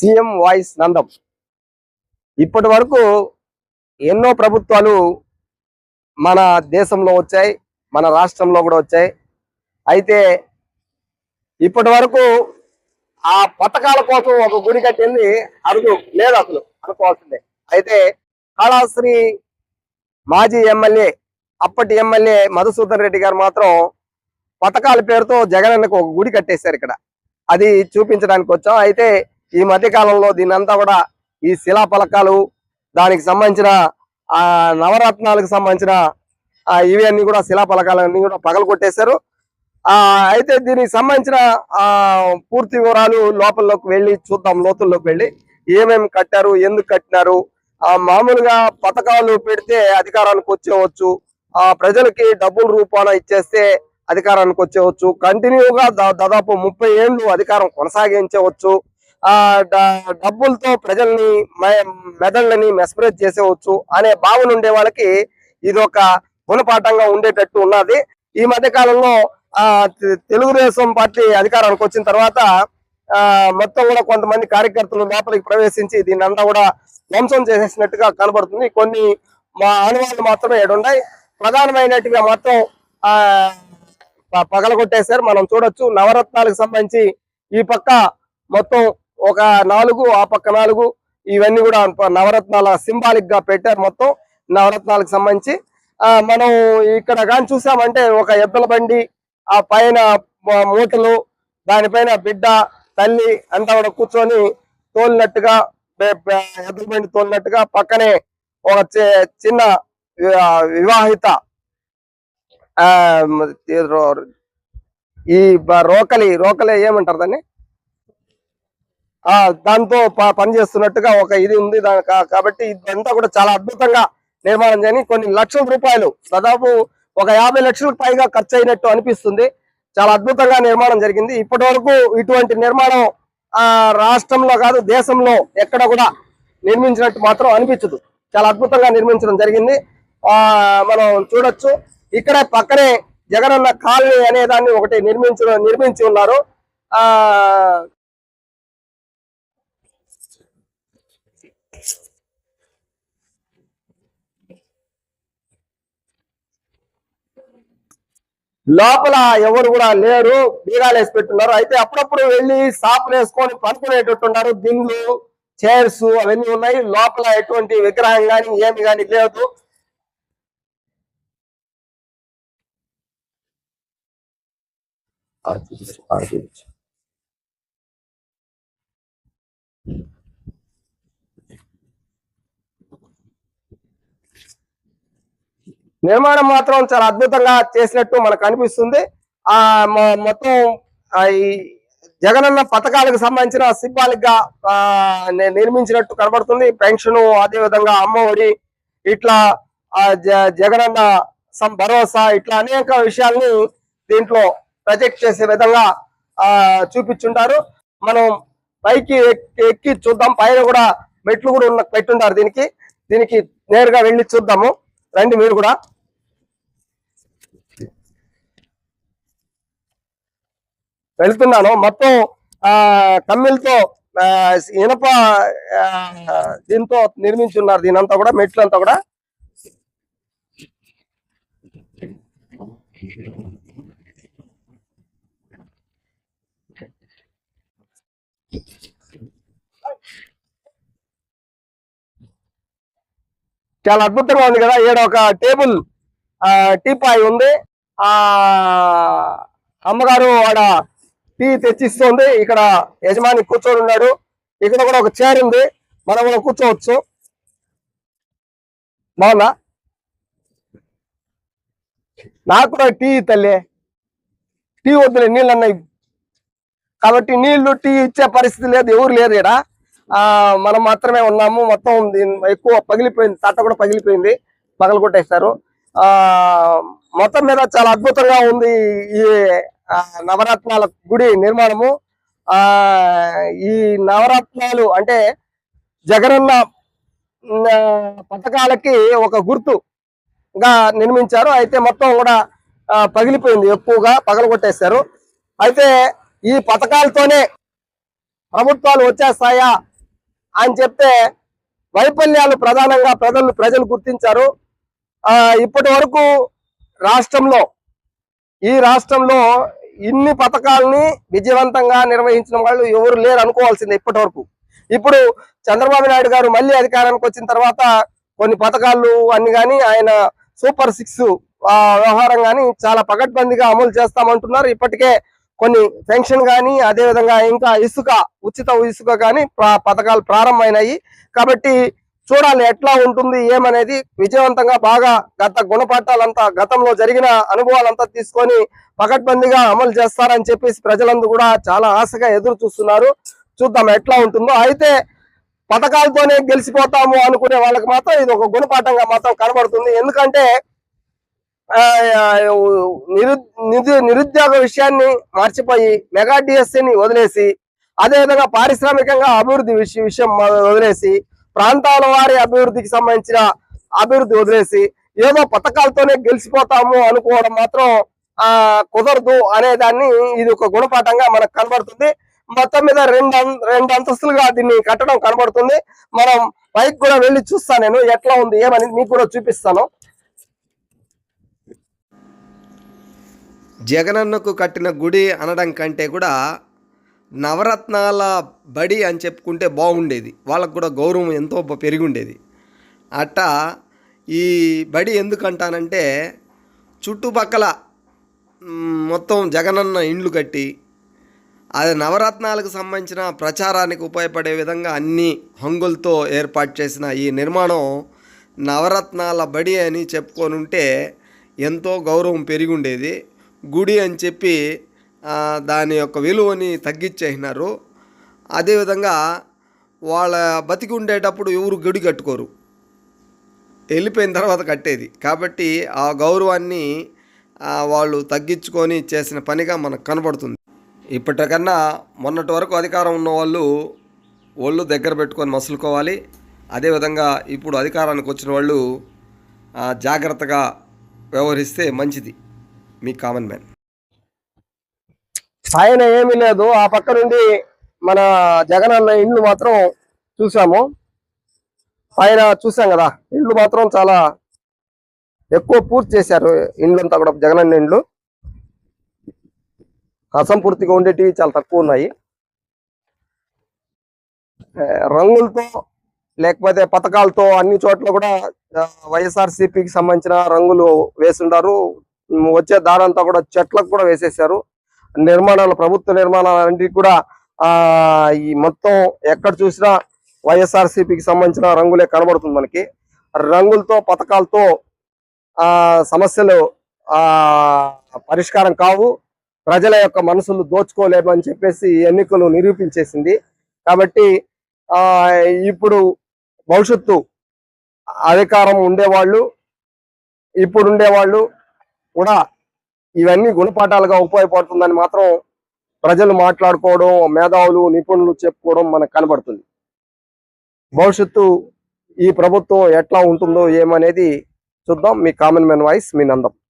CM voice Nandam. ఇప్పటి వరకు ఎన్నో ప్రభుత్వాలు మన దేశంలో వచ్చాయి మన రాష్ట్రంలో కూడా వచ్చాయి. అయితే ఇప్పటి వరకు ఆ పథకాల కోసం ఒక గుడి కట్టింది అరుదు లేదు అసలు అనుకోవాల్సిందే. అయితే కాళాశ్రీ మాజీ ఎమ్మెల్యే అప్పటి ఎమ్మెల్యే మధుసూదన్ రెడ్డి గారు మాత్రం పథకాల పేరుతో జగనన్నకు ఒక గుడి కట్టేశారు ఇక్కడ. అది చూపించడానికి వచ్చాం. అయితే ఈ మధ్య కాలంలో దీని అంతా కూడా ఈ శిలా పలకాలు దానికి సంబంధించిన ఆ నవరత్నాలకు సంబంధించిన ఇవన్నీ ఇవి అన్ని కూడా శిలా పలకాలన్నీ కూడా పగల కొట్టేశారు. ఆ అయితే దీనికి సంబంధించిన ఆ పూర్తి వివరాలు లోపలిలోకి వెళ్ళి చూద్దాం లోతుల్లోకి వెళ్ళి. ఏమేమి కట్టారు ఎందుకు కట్టినారు? ఆ మామూలుగా పథకాలు పెడితే అధికారానికి వచ్చేవచ్చు. ఆ ప్రజలకి డబ్బుల రూపాన ఇచ్చేస్తే అధికారానికి వచ్చేవచ్చు. కంటిన్యూగా దాదాపు ముప్పై ఏళ్ళు అధికారం కొనసాగించవచ్చు. డబ్బులతో ప్రజల్ని మె- మెదళ్ళని మెస్పరేజ్ చేసేవచ్చు అనే భావన ఉండే వాళ్ళకి ఇది ఒక గుణపాఠంగా ఉండేటట్టు ఉన్నది. ఈ మధ్య కాలంలో ఆ తెలుగుదేశం పార్టీ అధికారానికి వచ్చిన తర్వాత ఆ మొత్తం కూడా కొంతమంది కార్యకర్తలు లోపలికి ప్రవేశించి దీన్ని అంతా కూడా ధ్వంసం చేసేసినట్టుగా కనబడుతుంది. కొన్ని మా ఆనవాళ్ళు మాత్రమే ఏడున్నాయి ప్రధానమైనట్టుగా మొత్తం ఆ పగలగొట్టేశారు. మనం చూడొచ్చు నవరత్నాలకు సంబంధించి ఈ పక్క మొత్తం ఒక నాలుగు ఆ పక్క నాలుగు ఇవన్నీ కూడా నవరత్నాల సింబాలిక్గా పెట్టారు మొత్తం నవరత్నాలకు సంబంధించి. మనం ఇక్కడ కానీ చూసామంటే ఒక ఎద్దుల బండి ఆ పైన మూటలు దానిపైన బిడ్డ తల్లి అంతా కూడా కూర్చొని తోలినట్టుగా బె- బండి తోలినట్టుగా పక్కనే ఒక చిన్న వివాహిత ఈ రోకలి రోకలి ఏమంటారు దాన్ని? ఆ దాంతో ప- పనిచేస్తున్నట్టుగా ఒక ఇది ఉంది. దాని కాబట్టి ఇదంతా కూడా చాలా అద్భుతంగా నిర్మాణం చేయని కొన్ని లక్షల రూపాయలు దాదాపు ఒక యాభై లక్షలకు పైగా ఖర్చు అయినట్టు అనిపిస్తుంది. చాలా అద్భుతంగా నిర్మాణం జరిగింది. ఇప్పటి వరకు ఇటువంటి నిర్మాణం ఆ రాష్ట్రంలో కాదు దేశంలో ఎక్కడ కూడా నిర్మించినట్టు మాత్రం అనిపించదు. చాలా అద్భుతంగా నిర్మించడం జరిగింది. ఆ మనం చూడొచ్చు. ఇక్కడ పక్కనే జగనన్న కాలనీ అనే దాన్ని ఒకటి నిర్మించడం నిర్మించి ఉన్నారు. ఆ లోపల ఎవరు కూడా లేరు బీగాలు వేసి పెట్టున్నారు. అయితే అప్పుడప్పుడు వెళ్ళి సాపులు వేసుకొని పనుకునేటట్టున్నారు దిండ్లు చైర్స్ అవన్నీ ఉన్నాయి. లోపల ఎటువంటి విగ్రహం కానీ ఏమి కానీ లేదు. ఆ నిర్మాణం మాత్రం చాలా అద్భుతంగా చేసినట్టు మనకు అనిపిస్తుంది. ఆ మొత్తం ఈ జగనన్న పథకాలకు సంబంధించిన సింబాలిక్గా నిర్మించినట్టు కనబడుతుంది. పెన్షన్ అదే విధంగా అమ్మఒడి ఇట్లా ఆ జ- జగనన్న సం భరోసా ఇట్లా అనేక విషయాల్ని దీంట్లో ప్రొజెక్ట్ చేసే విధంగా ఆ చూపించుంటారు మనం పైకి ఎక్కి ఎక్కి చూద్దాం. పైన కూడా మెట్లు కూడా ఉన్న పెట్టుంటారు దీనికి. దీనికి నేరుగా వెళ్ళి చూద్దాము. రండి మీరు కూడా. వెళ్తున్నాను. మొత్తం ఆ కమ్మిలతో ఇనప దీంతో నిర్మించి ఉన్నారు దీనంతా కూడా మెట్లు అంతా కూడా. చాలా అద్భుతంగా ఉంది కదా. ఈడ ఒక టేబుల్ ఆ టీపాయ్ ఉంది. ఆ అమ్మగారు ఆడ టీ తెచ్చిస్తుంది. ఇక్కడ యజమాని కూర్చొని ఉన్నాడు. ఇక్కడ కూడా ఒక చైర్ ఉంది. మనం కూడా కూర్చోవచ్చు. బాగుందా? నాకు కూడా టీ తల్లి. టీ వద్దులే నీళ్ళు అన్నాయి కాబట్టి నీళ్ళు టీ ఇచ్చే పరిస్థితి లేదు ఎవరు లేరు ఇక్కడ మనం మాత్రమే ఉన్నాము. మొత్తం దీని ఎక్కువ పగిలిపోయింది తట్ట కూడా పగిలిపోయింది. పగలుగొట్టేస్తారు ఆ మొత్తం మీద చాలా అద్భుతంగా ఉంది ఈ నవరత్నాల గుడి నిర్మాణము. ఆ ఈ నవరత్నాలు అంటే జగనన్న పథకాలకి ఒక గుర్తుగా నిర్మించారు. అయితే మొత్తం కూడా పగిలిపోయింది ఎక్కువగా పగలగొట్టేశారు అయితే ఈ పథకాలతోనే ప్రభుత్వాలు వచ్చేస్తాయా? అని చెప్తే వైఫల్యాలు ప్రధానంగా ప్రజలు ప్రజలు గుర్తించారు. ఇప్పటి వరకు రాష్ట్రంలో ఈ రాష్ట్రంలో ఇన్ని పథకాలని విజయవంతంగా నిర్వహించిన వాళ్ళు ఎవరు లేరు అనుకోవాల్సిందే ఇప్పటి వరకు. ఇప్పుడు చంద్రబాబు నాయుడు గారు మళ్ళీ అధికారానికి వచ్చిన తర్వాత కొన్ని పథకాలు అన్ని కానీ ఆయన సూపర్ సిక్స్ వ్యవహారం కానీ చాలా పకడ్బందీగా అమలు చేస్తామంటున్నారు. ఇప్పటికే కొన్ని పెన్షన్ కానీ అదేవిధంగా ఇంకా ఇసుక ఉచిత ఇసుక కానీ పథకాలు ప్రారంభమైనాయి. కాబట్టి చూడాలి ఎట్లా ఉంటుంది ఏమనేది విజయవంతంగా బాగా గత గుణపాఠాలంతా గతంలో జరిగిన అనుభవాలంతా తీసుకొని పకడ్బందీగా అమలు చేస్తారని చెప్పేసి ప్రజలందరూ కూడా చాలా ఆశగా ఎదురు చూస్తున్నారు. చూద్దాం ఎట్లా ఉంటుందో. అయితే పథకాలతోనే గెలిచిపోతాము అనుకునే వాళ్ళకి మాత్రం ఇది ఒక గుణపాఠంగా మాత్రం కనబడుతుంది. ఎందుకంటే నిరు నిరుద్యోగ విషయాన్ని మర్చిపోయి మెగా డిఎస్సిని వదిలేసి అదేవిధంగా పారిశ్రామికంగా అభివృద్ధి విషయం వదిలేసి ప్రాంతాల వారి అభివృద్ధికి సంబంధించిన అభివృద్ధి వదిలేసి ఏదో పథకాలతోనే గెలిచిపోతాము అనుకోవడం మాత్రం ఆ కుదరదు అనేదాన్ని ఇది ఒక గుణపాఠంగా మనకు కనబడుతుంది. మొత్తం మీద రెండు రెండు అంతస్తులుగా దీన్ని కట్టడం కనబడుతుంది. మనం పైకి కూడా వెళ్ళి చూస్తాను నేను ఎట్లా ఉంది ఏమని మీకు కూడా చూపిస్తాను. జగనన్నకు కట్టిన గుడి అనడం కంటే కూడా నవరత్నాల బడి అని చెప్పుకుంటే బాగుండేది. వాళ్ళకు కూడా గౌరవం ఎంతో పెరిగి ఉండేది అట్టా ఈ బడి ఎందుకంటానంటే చుట్టుపక్కల మొత్తం జగనన్న ఇండ్లు కట్టి అది నవరత్నాలకు సంబంధించిన ప్రచారానికి ఉపయోగపడే విధంగా అన్ని హంగులతో ఏర్పాటు చేసిన ఈ నిర్మాణం నవరత్నాల బడి అని చెప్పుకొని ఉంటే ఎంతో గౌరవం పెరిగి ఉండేది గుడి అని చెప్పి దాని యొక్క విలువని తగ్గించేసినారు. అదేవిధంగా వాళ్ళ బతికి ఉండేటప్పుడు ఎవరు గుడి కట్టుకోరు. వెళ్ళిపోయిన తర్వాత కట్టేది. కాబట్టి ఆ గౌరవాన్ని వాళ్ళు తగ్గించుకొని చేసిన పనిగా మనకు కనబడుతుంది. ఇప్పటికన్నా మొన్నటి వరకు అధికారం ఉన్న వాళ్ళు ఒళ్ళు దగ్గర పెట్టుకొని మసులుకోవాలి. అదేవిధంగా ఇప్పుడు అధికారానికి వచ్చిన వాళ్ళు జాగ్రత్తగా వ్యవహరిస్తే మంచిది. మీ కామన్ మ్యాన్ ఆయన ఏమీ లేదు. ఆ పక్క నుండి మన జగన్ అన్న ఇండ్లు మాత్రం చూసాము. ఆయన చూసాం కదా ఇండ్లు మాత్రం చాలా ఎక్కువ పూర్తి చేశారు. ఇండ్లు అంతా కూడా జగన్ అన్న ఇండ్లు అసంపూర్తిగా ఉండేటివి చాలా తక్కువ ఉన్నాయి. రంగులతో లేకపోతే పథకాలతో అన్ని చోట్ల కూడా వైఎస్ఆర్సిపికి సంబంధించిన రంగులు వేసుండారు. వచ్చే దారంతా కూడా చెట్లకు కూడా వేసేసారు నిర్మాణాలు ప్రభుత్వ నిర్మాణాలన్నిటికీ కూడా ఈ మొత్తం ఎక్కడ చూసినా వైఎస్ఆర్సిపికి సంబంధించిన రంగులే కనబడుతుంది మనకి. రంగులతో పథకాలతో ఆ సమస్యలు పరిష్కారం కావు. ప్రజల యొక్క మనసులు దోచుకోలేమని చెప్పేసి ఎన్నికలు నిరూపించేసింది. కాబట్టి ఇప్పుడు భవిష్యత్తు అధికారం ఉండేవాళ్ళు ఇప్పుడు ఉండేవాళ్ళు కూడా ఇవన్నీ గుణపాఠాలుగా ఉపయోగపడుతుందని మాత్రం ప్రజలు మాట్లాడుకోవడం మేధావులు నిపుణులు చెప్పుకోవడం మనకు కనబడుతుంది. భవిష్యత్తు ఈ ప్రభుత్వం ఎట్లా ఉంటుందో ఏమనేది చూద్దాం. మీ కామన్ మ్యాన్ వాయిస్ మీ నందం.